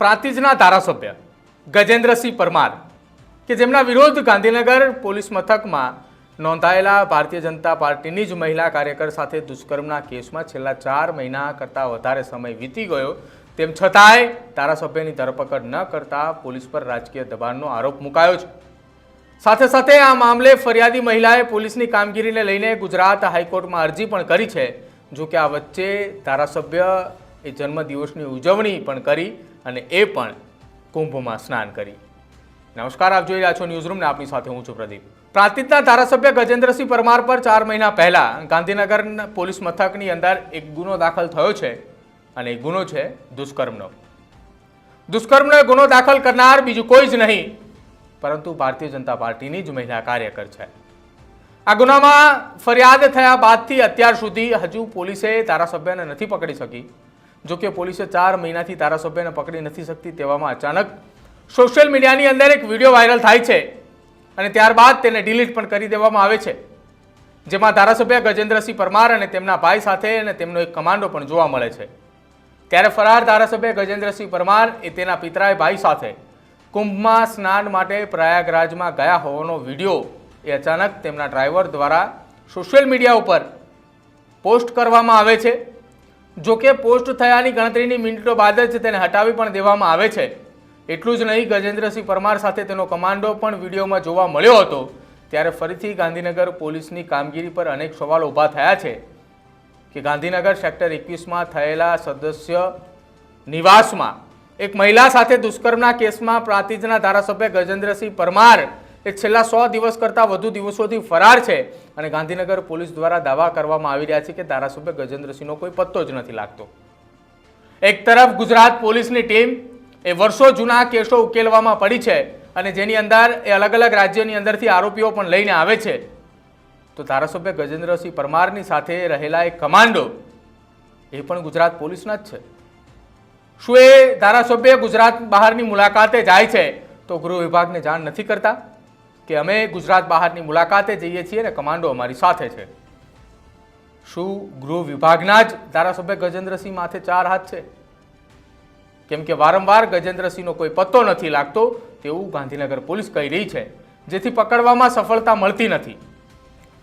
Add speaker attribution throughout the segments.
Speaker 1: પ્રાંતિજના ધારાસભ્ય ગજેન્દ્રસિંહ પરમાર, કે જેમના વિરોધ ગાંધીનગર પોલીસ મથકમાં નોંધાયેલા ભારતીય જનતા પાર્ટીની જ મહિલા કાર્યકર સાથે દુષ્કર્મના કેસમાં છેલ્લા ચાર મહિના કરતાં વધારે સમય વીતી ગયો, તેમ છતાંય ધારાસભ્યની ધરપકડ ન કરતા પોલીસ પર રાજકીય દબાણનો આરોપ મુકાયો છે. સાથે સાથે આ મામલે ફરિયાદી મહિલાએ પોલીસની કામગીરીને લઈને ગુજરાત હાઈકોર્ટમાં અરજી પણ કરી છે જો કે આ વચ્ચે ધારાસભ્ય એ જન્મદિવસની ઉજવણી પણ કરી અને એ પણ કુંભમાં સ્નાન કરી. નમસ્કાર, આપ જોઈ રહ્યા છો ન્યૂઝરૂમને આપની સાથે હું છું પ્રદીપ. પ્રાંતિજના ધારાસભ્ય ગજેન્દ્રસિંહ પરમાર પર ચાર મહિના પહેલાં ગાંધીનગર પોલીસ મથકની અંદર એક ગુનો દાખલ થયો છે અને એ ગુનો છે દુષ્કર્મનો. દુષ્કર્મનો ગુનો દાખલ કરનાર બીજું કોઈ જ નહીં, પરંતુ ભારતીય જનતા પાર્ટીની જ મહિલા કાર્યકર છે. આ ગુનામાં ફરિયાદ થયા બાદથી અત્યાર સુધી હજુ પોલીસે ધારાસભ્યને નથી પકડી શકી. જો કે પોલીસે ચાર મહિનાથી ધારાસભ્યને પકડી નથી શકતી તેવામાં અચાનક સોશિયલ મીડિયાની અંદર એક વીડિયો વાયરલ થાય છે અને ત્યારબાદ તેને ડિલીટ પણ કરી દેવામાં આવે છે. જેમાં ધારાસભ્ય ગજેન્દ્રસિંહ પરમાર અને તેમના ભાઈ સાથે અને તેમનો એક કમાન્ડો પણ જોવા મળે છે. ત્યારે ફરાર ધારાસભ્ય ગજેન્દ્રસિંહ પરમાર એ તેના પિતરાય ભાઈ સાથે કુંભમાં સ્નાન માટે પ્રયાગરાજમાં ગયા હોવાનો વીડિયો એ અચાનક તેમના ડ્રાઈવર દ્વારા સોશિયલ મીડિયા ઉપર પોસ્ટ કરવામાં આવે છે. જો કે પોસ્ટ થયાની ગણતરીની મિનિટો બાદ જ તેને હટાવી પણ દેવામાં આવે છે. એટલું જ નહીં, ગજેન્દ્રસિંહ પરમાર સાથે તેનો કમાન્ડો પણ વિડીયોમાં જોવા મળ્યો હતો. ત્યારે ફરીથી ગાંધીનગર પોલીસની કામગીરી પર અનેક સવાલો ઊભા થયા છે કે ગાંધીનગર સેક્ટર એકવીસમાં થયેલા સદસ્ય નિવાસમાં એક મહિલા સાથે દુષ્કર્મના કેસમાં પ્રાંતિજના ધારાસભ્ય ગજેન્દ્રસિંહ પરમાર એ છેલ્લા સો દિવસ કરતાં વધુ દિવસોથી ફરાર છે. અને ગાંધીનગર પોલીસ દ્વારા દાવા કરવામાં આવી રહ્યા છે કે ધારાસભ્ય ગજેન્દ્રસિંહનો કોઈ પત્તો જ નથી લાગતો. એક તરફ ગુજરાત પોલીસની ટીમ એ વર્ષો જૂના કેસો ઉકેલવામાં પડી છે અને જેની અંદર એ અલગ અલગ રાજ્યોની અંદરથી આરોપીઓ પણ લઈને આવે છે. તો ધારાસભ્ય ગજેન્દ્રસિંહ પરમારની સાથે રહેલા એક કમાન્ડો એ પણ ગુજરાત પોલીસના જ છે. શું એ ધારાસભ્ય ગુજરાત બહારની મુલાકાતે જાય છે? તો ગૃહ વિભાગને જાણ નથી કરતા. કે અમે ગુજરાત બહારની મુલાકાતે જઈએ છીએ અને કમાન્ડો અમારી સાથે છે. શું ગૃહ વિભાગના જ ધારાસભ્ય ગજેન્દ્રસિંહ માથે ચાર હાથ છે? કેમ કે વારંવાર ગજેન્દ્રસિંહનો કોઈ પત્તો નથી લાગતો તેવું ગાંધીનગર પોલીસ કહી રહી છે, જેથી પકડવામાં સફળતા મળતી નથી.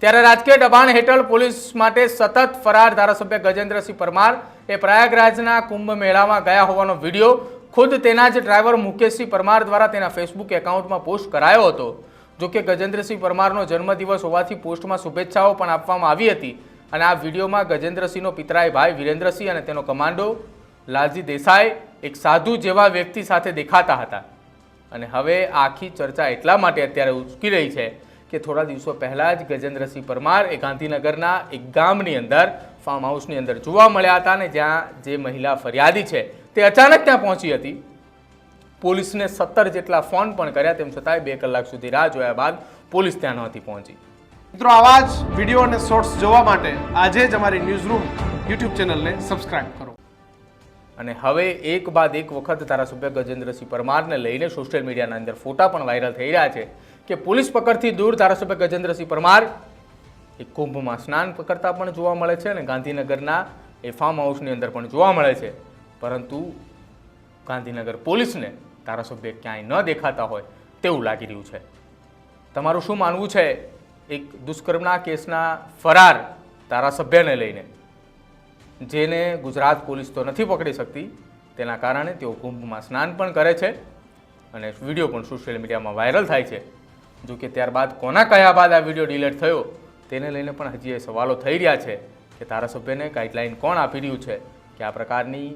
Speaker 1: ત્યારે રાજકીય દબાણ હેઠળ પોલીસ માટે સતત ફરાર ધારાસભ્ય ગજેન્દ્રસિંહ પરમાર એ પ્રયાગરાજના કુંભ મેળામાં ગયા હોવાનો વીડિયો ખુદ તેના જ ડ્રાઈવર મુકેશસિંહ પરમાર દ્વારા તેના ફેસબુક એકાઉન્ટમાં પોસ્ટ કરાયો હતો. જો કે ગજેન્દ્રસિંહ પરમારનો જન્મદિવસ હોવાથી પોસ્ટમાં શુભેચ્છાઓ પણ આપવામાં આવી હતી. અને આ વિડીયોમાં ગજેન્દ્રસિંહનો પિતરાય ભાઈ વિરેન્દ્રસિંહ અને તેનો કમાન્ડો લાલજી દેસાઈ એક સાધુ જેવા વ્યક્તિ સાથે દેખાતા હતા. અને હવે આખી ચર્ચા એટલા માટે અત્યારે ઉચકી રહી છે કે થોડા દિવસો પહેલાં જ ગજેન્દ્રસિંહ પરમાર એ ગાંધીનગરના એક ગામની અંદર ફાર્મ હાઉસની અંદર જોવા મળ્યા હતા અને જ્યાં જે મહિલા ફરિયાદી છે તે અચાનક ત્યાં પહોંચી હતી. પોલીસને સત્તર જેટલા ફોન પણ કર્યા તેમ છતાંય બે કલાક સુધી રાહ જોયા બાદ પોલીસ ત્યાં નહોતી પહોંચી.
Speaker 2: મિત્રો આવા જ વીડિયો અને શોર્ટ્સ જોવા માટે આજે જ અમારી ન્યૂઝ રૂમ યુટ્યુબ ચેનલને સબસ્ક્રાઇબ કરો.
Speaker 1: અને હવે એક બાદ એક વખત ધારાસભ્ય ગજેન્દ્રસિંહ પરમારને લઈને સોશિયલ મીડિયાના અંદર ફોટા પણ વાયરલ થઈ રહ્યા છે કે પોલીસ પકડથી દૂર ધારાસભ્ય ગજેન્દ્રસિંહ પરમાર એ કુંભમાં સ્નાન કરતા પણ જોવા મળે છે અને ગાંધીનગરના એ ફાર્મ હાઉસની અંદર પણ જોવા મળે છે. પરંતુ ગાંધીનગર પોલીસને ધારાસભ્ય ક્યાંય ન દેખાતા હોય તેવું લાગી રહ્યું છે. તમારું શું માનવું છે એક દુષ્કર્મના કેસના ફરાર ધારાસભ્યને લઈને? જેને ગુજરાત પોલીસ તો નથી પકડી શકતી, તેના કારણે તેઓ કુંભમાં સ્નાન પણ કરે છે અને વીડિયો પણ સોશિયલ મીડિયામાં વાયરલ થાય છે. જો કે ત્યારબાદ કોના કયા બાદ આ વીડિયો ડિલીટ થયો, તેને લઈને પણ હજી એ સવાલો થઈ રહ્યા છે કે ધારાસભ્યને ગાઈડલાઇન કોણ આપી રહ્યું છે કે આ પ્રકારની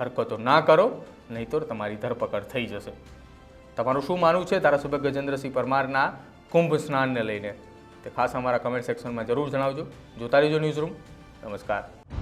Speaker 1: હરકતો ના કરો? નહીંતર તમારી ધરપકડ થઈ જશે. તમારું શું માનવું છે ધારાસભ્ય ગજેન્દ્રસિંહ પરમારના કુંભ સ્નાનને લઈને? તે ખાસ અમારા કમેન્ટ સેક્શનમાં જરૂર જણાવજો. જોતા રહેજો ન્યૂઝ રૂમ નમસ્કાર.